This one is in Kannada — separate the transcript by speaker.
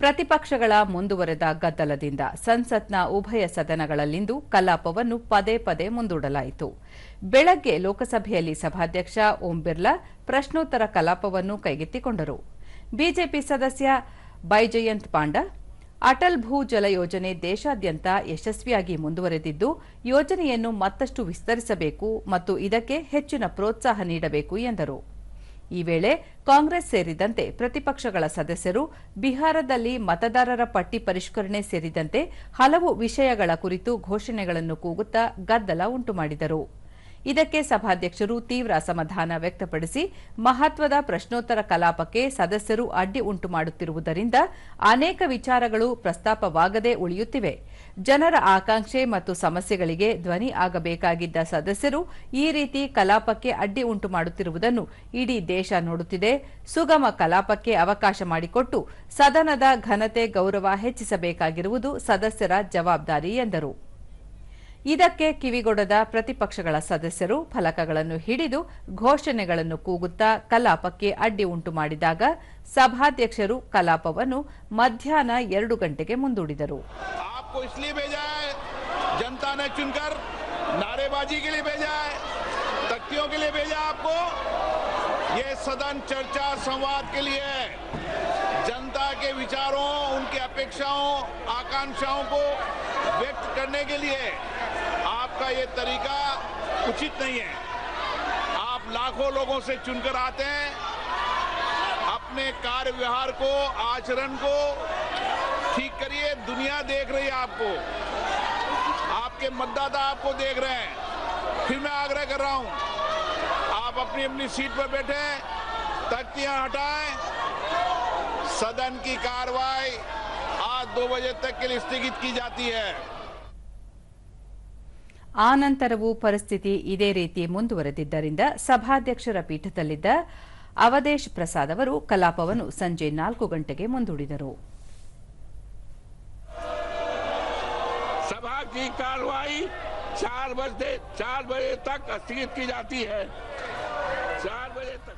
Speaker 1: ಪ್ರತಿಪಕ್ಷಗಳ ಮುಂದುವರೆದ ಗದ್ದಲದಿಂದ ಸಂಸತ್ನ ಉಭಯ ಸದನಗಳಲ್ಲಿಂದು ಕಲಾಪವನ್ನು ಪದೇ ಪದೇ ಮುಂದೂಡಲಾಯಿತು. ಬೆಳಗ್ಗೆ ಲೋಕಸಭೆಯಲ್ಲಿ ಸಭಾಧ್ಯಕ್ಷ ಓಂ ಬಿರ್ಲಾ ಪ್ರಶ್ನೋತ್ತರ ಕಲಾಪವನ್ನು ಕೈಗೆತ್ತಿಕೊಂಡರು. ಬಿಜೆಪಿ ಸದಸ್ಯ ಬೈಜಯಂತ್ ಪಾಂಡಾ, ಅಟಲ್ ಭೂ ಜಲ ಯೋಜನೆ ದೇಶಾದ್ಯಂತ ಯಶಸ್ವಿಯಾಗಿ ಮುಂದುವರೆದಿದ್ದು, ಯೋಜನೆಯನ್ನು ಮತ್ತಷ್ಟು ವಿಸ್ತರಿಸಬೇಕು ಮತ್ತು ಇದಕ್ಕೆ ಹೆಚ್ಚಿನ ಪ್ರೋತ್ಸಾಹ ನೀಡಬೇಕು ಎಂದರು. ಈ ವೇಳೆ ಕಾಂಗ್ರೆಸ್ ಸೇರಿದಂತೆ ಪ್ರತಿಪಕ್ಷಗಳ ಸದಸ್ಯರು ಬಿಹಾರದಲ್ಲಿ ಮತದಾರರ ಪಟ್ಟಿ ಪರಿಷ್ಕರಣೆ ಸೇರಿದಂತೆ ಹಲವು ವಿಷಯಗಳ ಕುರಿತು ಘೋಷಣೆಗಳನ್ನು ಕೂಗುತ್ತಾ ಗದ್ದಲ ಉಂಟುಮಾಡಿದರು ಇದಕ್ಕೆ ಸಭಾಧ್ಯಕ್ಷರು ತೀವ್ರ ಅಸಮಾಧಾನ ವ್ಯಕ್ತಪಡಿಸಿ ಮಹತ್ವದ ಪ್ರಶ್ನೋತ್ತರ ಕಲಾಪಕ್ಕೆ ಸದಸ್ಯರು ಅಡ್ಡಿ ಉಂಟು ಮಾಡುತ್ತಿರುವುದರಿಂದ ಅನೇಕ ವಿಚಾರಗಳು ಪ್ರಸ್ತಾಪವಾಗದೇ ಉಳಿಯುತ್ತಿವೆ. ಜನರ ಆಕಾಂಕ್ಷೆ ಮತ್ತು ಸಮಸ್ಯೆಗಳಿಗೆ ಧ್ವನಿ ಆಗಬೇಕಾಗಿದ್ದ ಸದಸ್ಯರು ಈ ರೀತಿ ಕಲಾಪಕ್ಕೆ ಅಡ್ಡಿ ಉಂಟು ಮಾಡುತ್ತಿರುವುದನ್ನು ಇಡೀ ದೇಶ ನೋಡುತ್ತಿದೆ. ಸುಗಮ ಕಲಾಪಕ್ಕೆ ಅವಕಾಶ ಮಾಡಿಕೊಟ್ಟು ಸದನದ ಘನತೆ ಗೌರವ ಹೆಚ್ಚಿಸಬೇಕಾಗಿರುವುದು ಸದಸ್ಯರ ಜವಾಬ್ದಾರಿ ಎಂದರು. ಇದಕ್ಕೆ ಕಿವಿಗೊಡದ ಪ್ರತಿಪಕ್ಷಗಳ ಸದಸ್ಯರು ಫಲಕಗಳನ್ನು ಹಿಡಿದು ಘೋಷಣೆಗಳನ್ನು ಕೂಗುತ್ತಾ ಕಲಾಪಕ್ಕೆ ಅಡ್ಡಿ ಉಂಟು ಮಾಡಿದಾಗ ಸಭಾಧ್ಯಕ್ಷರು ಕಲಾಪವನ್ನು ಮಧ್ಯಾಹ್ನ ಎರಡು ಗಂಟೆಗೆ ಮುಂದೂಡಿದರು.
Speaker 2: आपको इसलिए भेजा है, जनता ने चुनकर नारेबाजी के लिए भेजा है, तख्तियों के लिए भेजा आपको। ये सदन चर्चा संवाद के लिए है। जनता के विचारों, उनकी अपेक्षाओं, आकांक्षाओं को व्यक्त करने के लिए आपका ये तरीका उचित नहीं है। आप लाखों लोगों से चुनकर आते हैं, अपने कार्य व्यवहार को, आचरण को दुनिया देख रही है आपको आपके मतदाता आपको देख रहे हैं फिर मैं आग्रह कर रहा हूं आप अपनी अपनी सीट पर बैठे तख्तियां हटाएं सदन की कार्रवाई आज दो बजे तक के लिए स्थगित की जाती है
Speaker 1: ಆನಂತರವೂ ಪರಿಸ್ಥಿತಿ ಇದೇ ರೀತಿ ಮುಂದುವರೆದಿದ್ದರಿಂದ ಸಭಾಧ್ಯಕ್ಷರ ಪೀಠದಲ್ಲಿದ್ದ ಅವಧೇಶ್ ಪ್ರಸಾದ್ ಅವರು ಕಲಾಪವನ್ನು ಸಂಜೆ ನಾಲ್ಕು ಗಂಟೆಗೆ ಮುಂದೂಡಿದರು
Speaker 3: सभा की कार्रवाई चार बजे चार बजे तक स्थगित की जाती है। चार बजे तक।